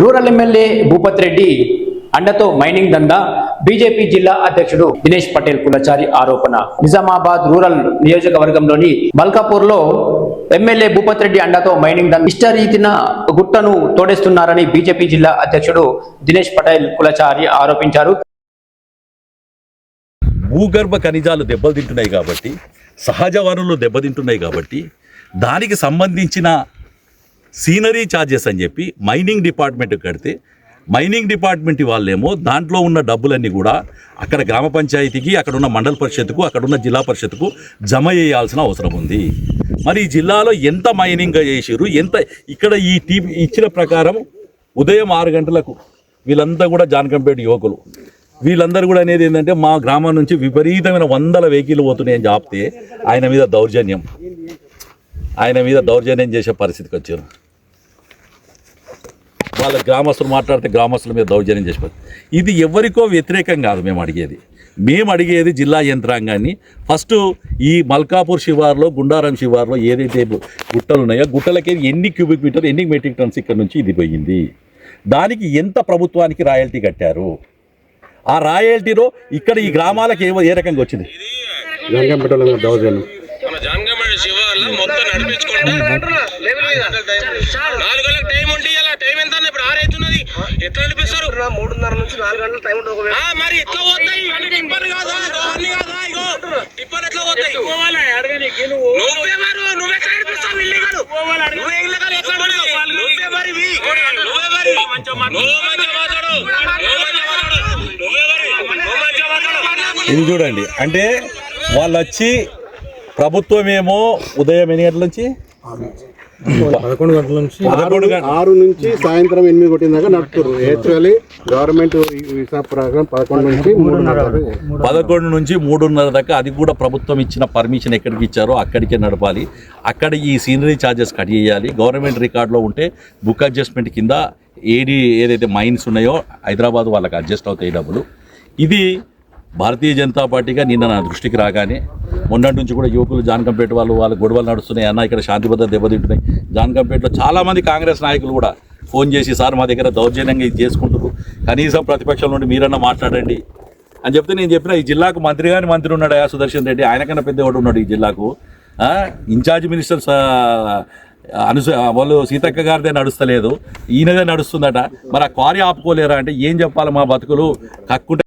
Rural MLA Bhupath Reddy అండతో mining దందా BJP జిల్లా అధ్యక్షుడు దినేష్ పటేల్ కులచారి ఆరోపణ. నిజామాబాద్ రూరల్ నియోజకవర్గంలోని మల్కాపూర్లో ఎమ్మెల్యే భూపత్ రెడ్డి అండతో మైనింగ్ దందా. ఇష్టరీతిన గుట్టను తోడేస్తున్నారని బీజేపీ జిల్లా అధ్యక్షుడు దినేష్ పటేల్ కులచారి ఆరోపించారు. భూగర్భ ఖనిజాలు దెబ్బతింటున్నాయి కాబట్టి సహజ వనరులు దెబ్బతింటున్నాయి కాబట్టి దానికి సంబంధించిన సీనరీ ఛార్జెస్ అని చెప్పి మైనింగ్ డిపార్ట్మెంట్ కడితే మైనింగ్ డిపార్ట్మెంట్ వాళ్ళేమో దాంట్లో ఉన్న డబ్బులన్నీ కూడా అక్కడ గ్రామ పంచాయతీకి అక్కడ ఉన్న మండల పరిషత్కు అక్కడ ఉన్న జిల్లా పరిషత్కు జమ చేయాల్సిన అవసరం ఉంది. మరి ఈ జిల్లాలో ఎంత మైనింగ్ చేసిర్రు? ఎంత ఇక్కడ ఈ టీ ఇచ్చిన ప్రకారం ఉదయం ఆరు గంటలకు వీళ్ళంతా కూడా జానకంపేట యువకులు. వీళ్ళందరూ కూడా అనేది ఏంటంటే మా గ్రామం నుంచి విపరీతమైన వందల వెహికల్ పోతున్నాయని చెప్తే ఆయన మీద దౌర్జన్యం. ఆయన మీద దౌర్జన్యం చేసే పరిస్థితికి వచ్చారు. వాళ్ళ గ్రామస్తులు మాట్లాడితే గ్రామస్తుల మీద దౌర్జన్యం చేసే పరిస్థితి. ఇది ఎవరికో వ్యతిరేకం కాదు మేము అడిగేది. మేము అడిగేది జిల్లా యంత్రాంగాన్ని. ఫస్ట్ ఈ మల్కాపూర్ శివార్లో గుండారం శివార్లో ఏదైతే గుట్టలు ఉన్నాయో గుట్టలకి ఎన్ని క్యూబిక్ మీటర్ ఎన్ని మెట్రిక్ టన్స్ ఇక్కడ నుంచి ఇది పోయింది. దానికి ఎంత ప్రభుత్వానికి రాయల్టీ కట్టారు? ఆ రాయల్టీలో ఇక్కడ ఈ గ్రామాలకు ఏ ఏ రకంగా వచ్చింది? మొత్తం నడిపించుకుంటే నాలుగు గంటలకు టైం ఉంటే ఇలా టైం ఎంత ఆరైతున్నది ఎట్లా నడిపిస్తారు మూడున్నర నుంచి నాలుగు గంటల టైం మరి ఎట్లా పోతాయి? ఇవన్నీ టిప్పర్ కాదా? అన్ని కాదా? ఇగో టిప్పర్ ఎట్లా పోతాయి? నువ్వే మరి నువ్వే ఎట్లా నడిపిస్తావు ఇల్లీగల్ నువ్వే ఇల్లీగల్ ఎట్లా? నువ్వే మరి. నువ్వే మరి. ఇది చూడండి. అంటే వాళ్ళు వచ్చి ప్రభుత్వమేమో ఉదయం ఎన్ని గంటల నుంచి? పదకొండు గంటల నుంచి ఆరు నుంచి సాయంత్రం ఎనిమిది కొట్టిన దాకా నడుపుతారు యాక్చువల్లీ గవర్నమెంట్ వీసా ప్రకారం పదకొండు నుంచి పదకొండు నుంచి మూడున్నర దాకా అది కూడా ప్రభుత్వం ఇచ్చిన పర్మిషన్ ఎక్కడికి ఇచ్చారో అక్కడికే నడపాలి. అక్కడ ఈ సీనరీ ఛార్జెస్ కట్ చేయాలి. గవర్నమెంట్ రికార్డులో ఉంటే బుక్ అడ్జస్ట్మెంట్ కింద ఏడి ఏదైతే మైన్స్ ఉన్నాయో హైదరాబాద్ వాళ్ళకి అడ్జస్ట్ అవుతాయి డబ్బులు. ఇది భారతీయ జనతా పార్టీగా నిన్న నా దృష్టికి రాగానే మొన్నటి నుంచి కూడా యువకులు జాన్కంపేట వాళ్ళు వాళ్ళ గొడవలు నడుస్తున్నాయి. అన్న ఇక్కడ శాంతి భద్రత దెబ్బతింటున్నాయి. జాన్కంపేటలో చాలామంది కాంగ్రెస్ నాయకులు కూడా ఫోన్ చేసి సార్ మా దగ్గర దౌర్జన్యంగా ఇది చేసుకుంటారు కనీసం ప్రతిపక్షం నుండి మీరన్నా మాట్లాడండి. అని చెప్తే నేను చెప్పిన ఈ జిల్లాకు మంత్రి గాని మంత్రి ఉన్నాడు అయ్యా సుదర్శన్ రెడ్డి? ఆయనకన్నా పెద్ద ఒకటి ఉన్నాడు ఈ జిల్లాకు? ఇన్ఛార్జ్ మినిస్టర్ అనుస వాళ్ళు సీతక్క గారిదే నడుస్తలేదు. ఈయనదే నడుస్తుందట. మరి ఆ క్వారీ ఆపుకోలేరా అంటే ఏం చెప్పాలి మా బతుకులు? కక్కుంటే